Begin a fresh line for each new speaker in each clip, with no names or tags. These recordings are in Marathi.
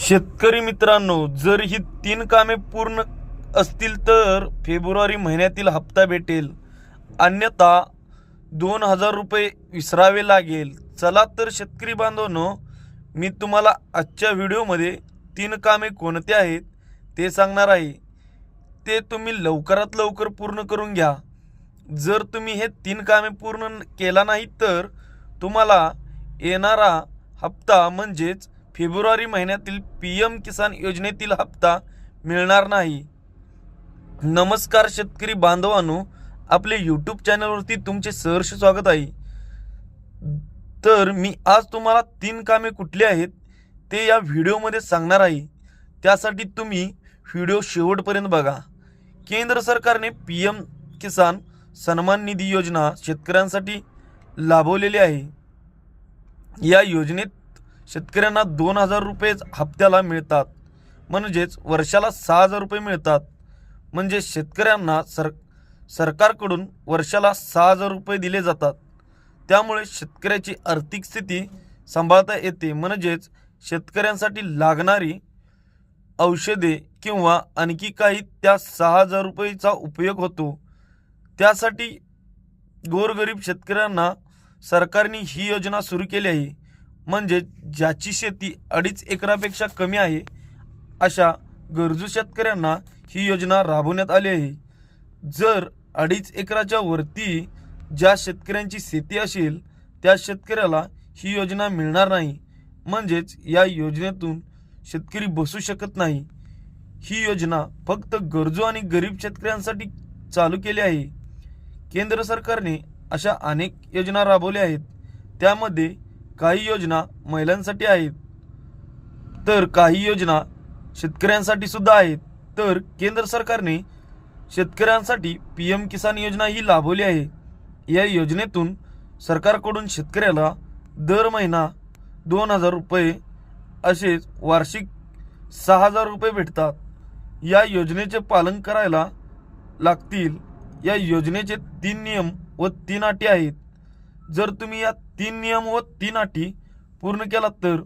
शेतकरी मित्रांनो जर ही तीन कामे पूर्ण असतील तर फेब्रुवारी महिन्यातील हप्ता भेटेल. अन्यथा दोन हजार रुपये विसरावे लागेल. चला तर शेतकरी बांधवनो मी तुम्हाला आजच्या व्हिडिओमध्ये तीन कामे कोणते आहेत ते सांगणार आहे. ते तुम्ही लवकरात लवकर पूर्ण करून घ्या. जर तुम्ही हे तीन कामे पूर्ण न- केला नाही तर तुम्हाला येणारा हप्ता म्हणजेच फेब्रुवारी महिन्यातील पी एम किसान योजनेतील हप्ता मिळणार नाही. नमस्कार शेतकरी बांधवांनो आपले यूट्यूब चॅनलवरती तुमचे सहर्ष स्वागत आहे. तर मी आज तुम्हाला तीन कामे कुठली आहेत ते या व्हिडिओमध्ये सांगणार आहे. त्यासाठी तुम्ही व्हिडिओ शेवटपर्यंत बघा. केंद्र सरकारने पी एम किसान सन्मान निधी योजना शेतकऱ्यांसाठी लाभवलेली आहे. या योजनेत शेतकऱ्यांना दोन हजार रुपये हप्त्याला मिळतात. म्हणजेच वर्षाला सहा हजार रुपये मिळतात. म्हणजे शेतकऱ्यांना सर सरकारकडून वर्षाला सहा हजार रुपये दिले जातात. त्यामुळे शेतकऱ्याची आर्थिक स्थिती सांभाळता येते. म्हणजेच शेतकऱ्यांसाठी लागणारी औषधे किंवा आणखी काही त्या सहा हजार रुपयेचा उपयोग होतो. त्यासाठी गोरगरीब शेतकऱ्यांना सरकारने ही योजना सुरू केली आहे. म्हणजे ज्याची शेती अडीच एकरापेक्षा कमी आहे अशा गरजू शेतकऱ्यांना ही योजना राबवण्यात आली आहे. जर अडीच एकराच्या वरती ज्या शेतकऱ्यांची शेती असेल त्या शेतकऱ्याला ही योजना मिळणार नाही. म्हणजेच या योजनेतून शेतकरी बसू शकत नाही. ही योजना फक्त गरजू आणि गरीब शेतकऱ्यांसाठी चालू केली आहे. केंद्र सरकारने अशा अनेक योजना राबवल्या आहेत. त्यामध्ये काही योजना महिलांसाठी आहेत. तर काही योजना शेतकऱ्यांसाठी सुद्धा आहेत. तर केंद्र सरकारने शेतकऱ्यांसाठी पी एम किसान योजना ही लाभवली आहे. या योजनेतून सरकारकडून शेतकऱ्याला दर महिना दोन हजार रुपये असेच वार्षिक सहा हजार रुपये भेटतात. या योजनेचे पालन करायला लागतील. या योजनेचे तीन नियम व तीन अटी आहेत. जर तुम्ही या तीन नियम व तीन अटी पूर्ण केलात तर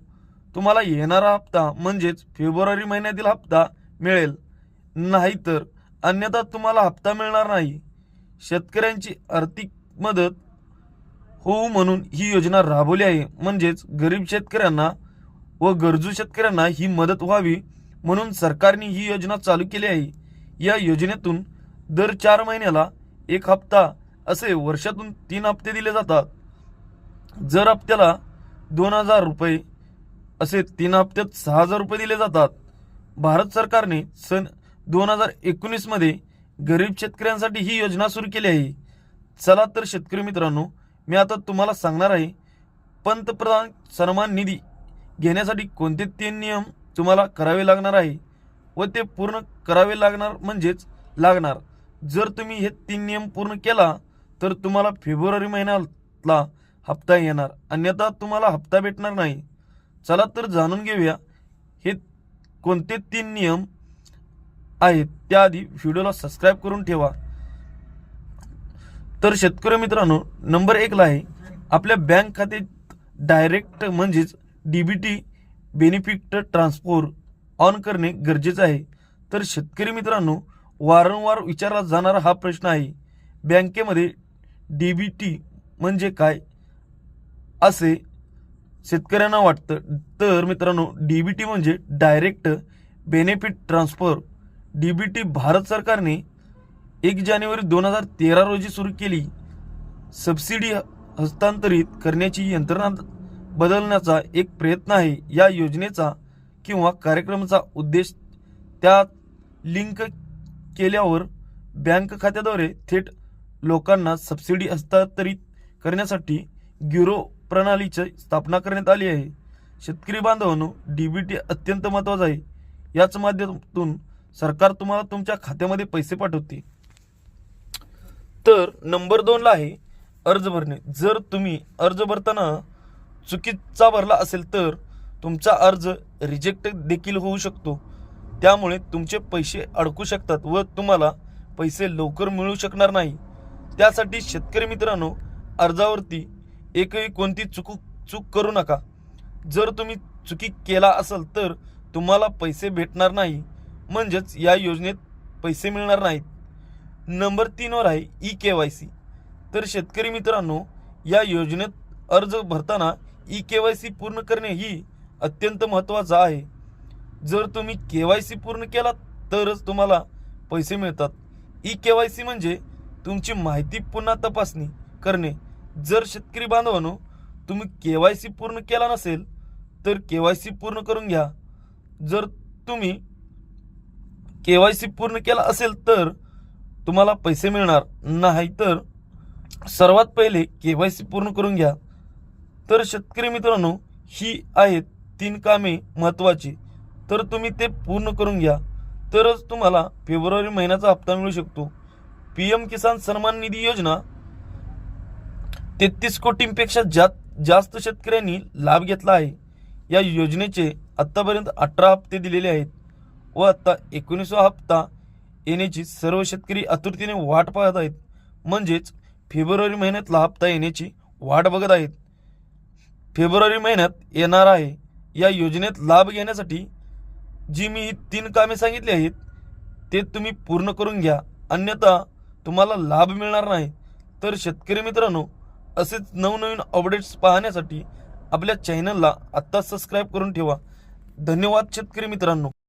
तुम्हाला येणारा हप्ता म्हणजेच फेब्रुवारी महिन्यातील हप्ता मिळेल. नाहीतर अन्यथा तुम्हाला हप्ता मिळणार नाही. शेतकऱ्यांची आर्थिक मदत होऊ म्हणून ही योजना राबवली आहे. म्हणजेच गरीब शेतकऱ्यांना व गरजू शेतकऱ्यांना ही मदत व्हावी म्हणून सरकारने ही योजना चालू केली आहे. या योजनेतून दर चार महिन्याला एक हप्ता असे वर्षातून तीन हप्ते दिले जातात. जर हप्त्याला दोन हजार रुपये असे तीन हप्त्यात सहा हजार रुपये दिले जातात भारत सरकारने सन दोन हजार एकोणीसमध्ये गरीब शेतकऱ्यांसाठी ही योजना सुरू केली आहे. चला तर शेतकरी मित्रांनो मी आता तुम्हाला सांगणार आहे पंतप्रधान सन्मान निधी घेण्यासाठी कोणते तीन नियम तुम्हाला करावे लागणार आहे व ते पूर्ण करावे लागणार म्हणजेच लागणार. जर तुम्ही हे तीन नियम पूर्ण केला तर तुम्हाला फेब्रुवारी महिन्यातला हप्ता येणार. अन्यथा तुम्हाला हप्ता भेटणार नाही. चला तर जाणून घेऊया. हे कोणते तीन नियम आहेत? त्याआधी व्हिडिओला सबस्क्राईब करून ठेवा. तर शेतकरी मित्रांनो नंबर एकला आहे. आपल्या बँक खात्यात डायरेक्ट म्हणजेच डीबीटी बेनिफिट ट्रान्सफर ऑन करणे गरजेचं आहे. तर शेतकरी मित्रांनो वारंवार विचारला जाणारा हा प्रश्न आहे. बँकेमध्ये डीबीटी म्हणजे काय? असे शेतकऱ्यांना वाटतं. तर मित्रांनो डी बी टी म्हणजे डायरेक्ट बेनिफिट ट्रान्सफर टी भारत सरकारने एक जानेवारी दोन हजार तेरा रोजी सुरू केली. सबसिडी हस्तांतरित करण्याची यंत्रणा बदलण्याचा एक प्रयत्न आहे. या योजनेचा किंवा कार्यक्रमाचा उद्देश त्यात लिंक केल्यावर बँक खात्याद्वारे थेट लोकांना सबसिडी हस्तांतरित करण्यासाठी गिरो प्रणालीची स्थापना करण्यात आली आहे. शेतकरी बांधवांनो डीबीटी अत्यंत महत्त्वाचा आहे. याच माध्यमातून सरकार तुम्हाला तुमच्या खात्यामध्ये पैसे पाठवते. तर नंबर दोनला आहे अर्ज भरणे. जर तुम्ही अर्ज भरताना चुकीचा भरला असेल तर तुमचा अर्ज रिजेक्ट देखील होऊ शकतो. त्यामुळे तुमचे पैसे अडकू शकतात व तुम्हाला पैसे लवकर मिळू शकणार नाही. त्यासाठी शेतकरी मित्रांनो अर्जावरती एकही कोणती चुकू चूक करू नका. जर तुम्ही चुकी केला असेल तर तुम्हाला पैसे भेटणार नाही म्हणजेच या योजनेत पैसे मिळणार नाहीत. नंबर तीनवर आहे ई के वाय सी. तर शेतकरी मित्रांनो या योजनेत अर्ज भरताना ई के वाय सी पूर्ण करणे ही अत्यंत महत्त्वाचं आहे. जर तुम्ही के वाय सी पूर्ण केला तरच तुम्हाला पैसे मिळतात. ई के वाय सी म्हणजे तुमची माहिती पुन्हा तपासणी करणे. जर शेतकरी बांधवांनो तुम्ही के वाय सी पूर्ण केला नसेल तर के वाय सी पूर्ण करून घ्या. जर तुम्ही के वाय सी पूर्ण केला असेल तर तुम्हाला पैसे मिळणार. नाही तर सर्वात पहिले के वाय सी पूर्ण करून घ्या. तर शेतकरी मित्रांनो ही आहेत तीन कामे महत्त्वाची. तर तुम्ही ते पूर्ण करून घ्या. तरच तुम्हाला फेब्रुवारी महिन्याचा हप्ता मिळू शकतो. पी एम किसान सन्मान निधी योजना तेहतीस कोटींपेक्षा जा जास्त शेतकऱ्यांनी लाभ घेतला आहे या योजनेचे आत्तापर्यंत अठरा हप्ते दिलेले आहेत व आत्ता एकोणीसवा हप्ता येण्याची सर्व शेतकरी आतुरतेने वाट पाहत आहेत. म्हणजेच फेब्रुवारी महिन्यातला हप्ता येण्याची वाट बघत आहेत. फेब्रुवारी महिन्यात येणार आहे. या योजनेत लाभ घेण्यासाठी जी मी ही तीन कामे सांगितली आहेत ते तुम्ही पूर्ण करून घ्या. अन्यथा तुम्हाला लाभ मिळणार नाही. तर शेतकरी मित्रांनो असेच नवनवीन अपडेट्स पाहण्यासाठी आपल्या चॅनलला आत्ताच सबस्क्राईब करून ठेवा. धन्यवाद शेतकरी मित्रांनो.